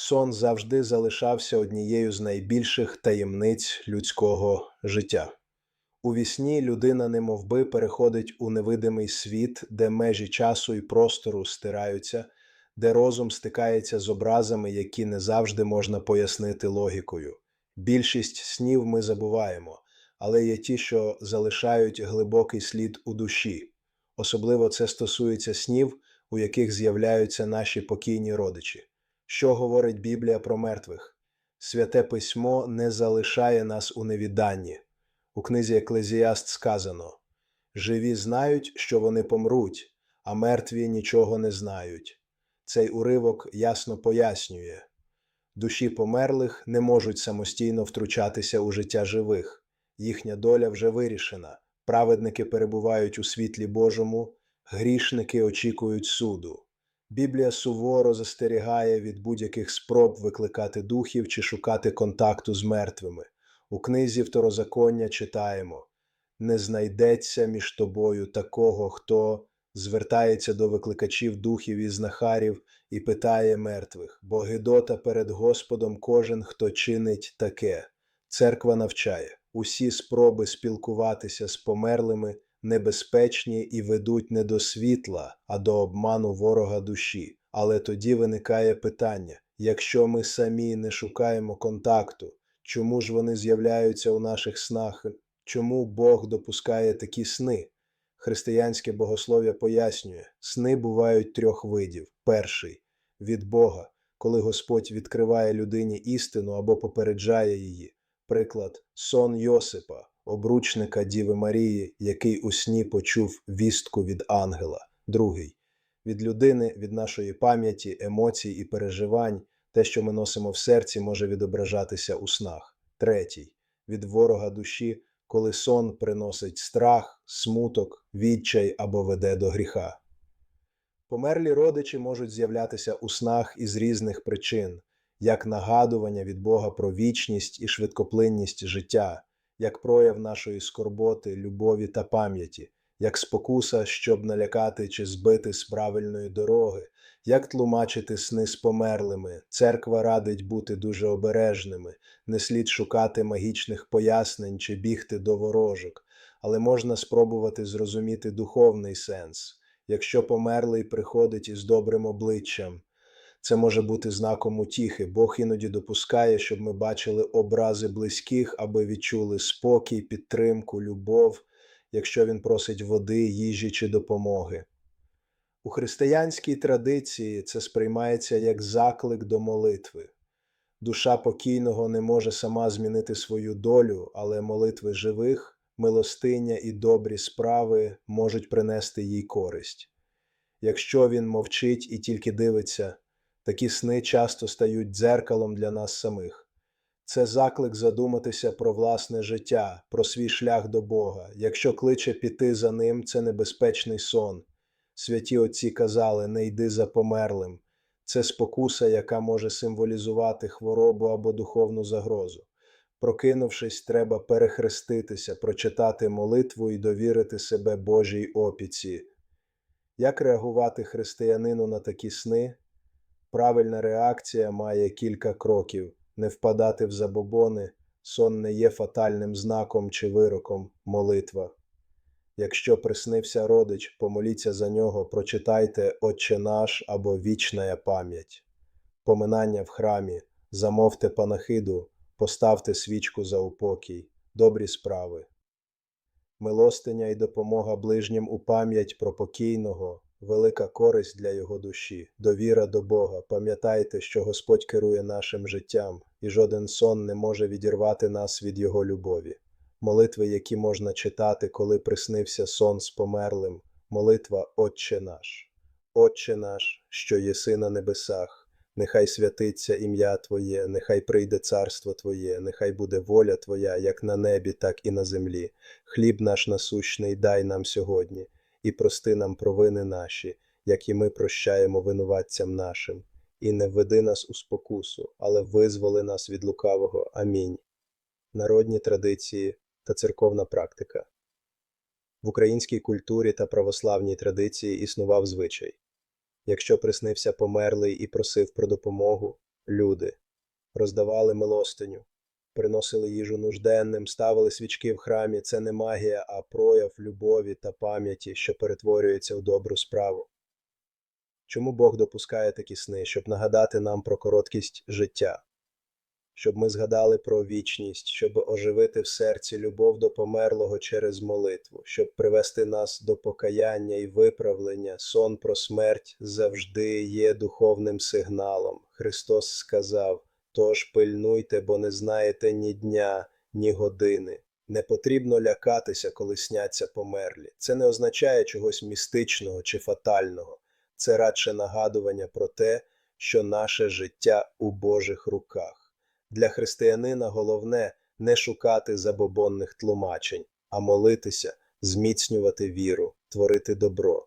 сон завжди залишався однією з найбільших таємниць людського життя. У вісні людина немовби переходить у невидимий світ, де межі часу і простору стираються, де розум стикається з образами, які не завжди можна пояснити логікою. Більшість снів ми забуваємо, але є ті, що залишають глибокий слід у душі. Особливо це стосується снів, у яких з'являються наші покійні родичі. Що говорить Біблія про мертвих? Святе письмо не залишає нас у невіданні. У книзі Еклезіаст сказано: Живі знають, що вони помруть, а мертві нічого не знають. Цей уривок ясно пояснює душі померлих не можуть самостійно втручатися у життя живих, їхня доля вже вирішена. Праведники перебувають у світлі Божому, грішники очікують суду. Біблія суворо застерігає від будь-яких спроб викликати духів чи шукати контакту з мертвими. У книзі Второзаконня читаємо: Не знайдеться між тобою такого, хто звертається до викликачів духів і знахарів і питає мертвих, бо гидота перед Господом кожен, хто чинить таке. Церква навчає усі спроби спілкуватися з померлими небезпечні і ведуть не до світла, а до обману ворога душі. Але тоді виникає питання: якщо ми самі не шукаємо контакту, чому ж вони з'являються у наших снах? Чому Бог допускає такі сни? Християнське богослов'я пояснює, сни бувають трьох видів. Перший від Бога, коли Господь відкриває людині істину або попереджає її. Приклад, сон Йосипа, обручника Діви Марії, який у сні почув вістку від ангела. Другий від людини, від нашої пам'яті, емоцій і переживань, те, що ми носимо в серці, може відображатися у снах. Третій від ворога душі, коли сон приносить страх, смуток, відчай або веде до гріха. Померлі родичі можуть з'являтися у снах із різних причин, як нагадування від Бога про вічність і швидкоплинність життя, як прояв нашої скорботи, любові та пам'яті, як спокуса, щоб налякати чи збити з правильної дороги, як тлумачити сни з померлими. Церква радить бути дуже обережними, не слід шукати магічних пояснень чи бігти до ворожок, але можна спробувати зрозуміти духовний сенс. Якщо померлий приходить із добрим обличчям, це може бути знаком утіхи. Бог іноді допускає, щоб ми бачили образи близьких, аби відчули спокій, підтримку, любов, якщо він просить води, їжі чи допомоги. У християнській традиції це сприймається як заклик до молитви. Душа покійного не може сама змінити свою долю, але молитви живих, милостиня і добрі справи можуть принести їй користь. Якщо він мовчить і тільки дивиться, Такі сни часто стають дзеркалом для нас самих. Це заклик задуматися про власне життя, про свій шлях до Бога. Якщо кличе піти за ним, це небезпечний сон. Святі отці казали не йди за померлим. Це спокуса, яка може символізувати хворобу або духовну загрозу. Прокинувшись, треба перехреститися, прочитати молитву і довірити себе Божій опіці. Як реагувати християнину на такі сни? Правильна реакція має кілька кроків. Не впадати в забобони, сон не є фатальним знаком чи вироком, молитва. Якщо приснився родич, помоліться за нього, прочитайте Отче наш або Вічная пам'ять, поминання в храмі, замовте панахиду, поставте свічку за упокій, добрі справи. Милостиня і допомога ближнім у пам'ять про покійного велика користь для його душі, довіра до Бога. Пам'ятайте, що Господь керує нашим життям, і жоден сон не може відірвати нас від Його любові. Молитви, які можна читати, коли приснився сон з померлим, молитва Отче наш. Отче наш, що єси на небесах, нехай святиться ім'я Твоє, нехай прийде царство Твоє, нехай буде воля Твоя, як на небі, так і на землі. Хліб наш насущний дай нам сьогодні і прости нам провини наші, як і ми прощаємо винуватцям нашим, і не введи нас у спокусу, але визволи нас від лукавого. Амінь. Народні традиції та церковна практика. В українській культурі та православній традиції існував звичай. Якщо приснився померлий і просив про допомогу, люди, роздавали милостиню, приносили їжу нужденним, ставили свічки в храмі. Це не магія, а прояв любові та пам'яті, що перетворюється у добру справу. Чому Бог допускає такі сни, щоб нагадати нам про короткість життя, щоб ми згадали про вічність, щоб оживити в серці любов до померлого через молитву, щоб привести нас до покаяння і виправлення, сон про смерть завжди є духовним сигналом. Христос сказав: Тож пильнуйте, бо не знаєте ні дня, ні години. Не потрібно лякатися, коли сняться померлі. Це не означає чогось містичного чи фатального. Це радше нагадування про те, що наше життя у Божих руках. Для християнина головне не шукати забобонних тлумачень, а молитися, зміцнювати віру, творити добро.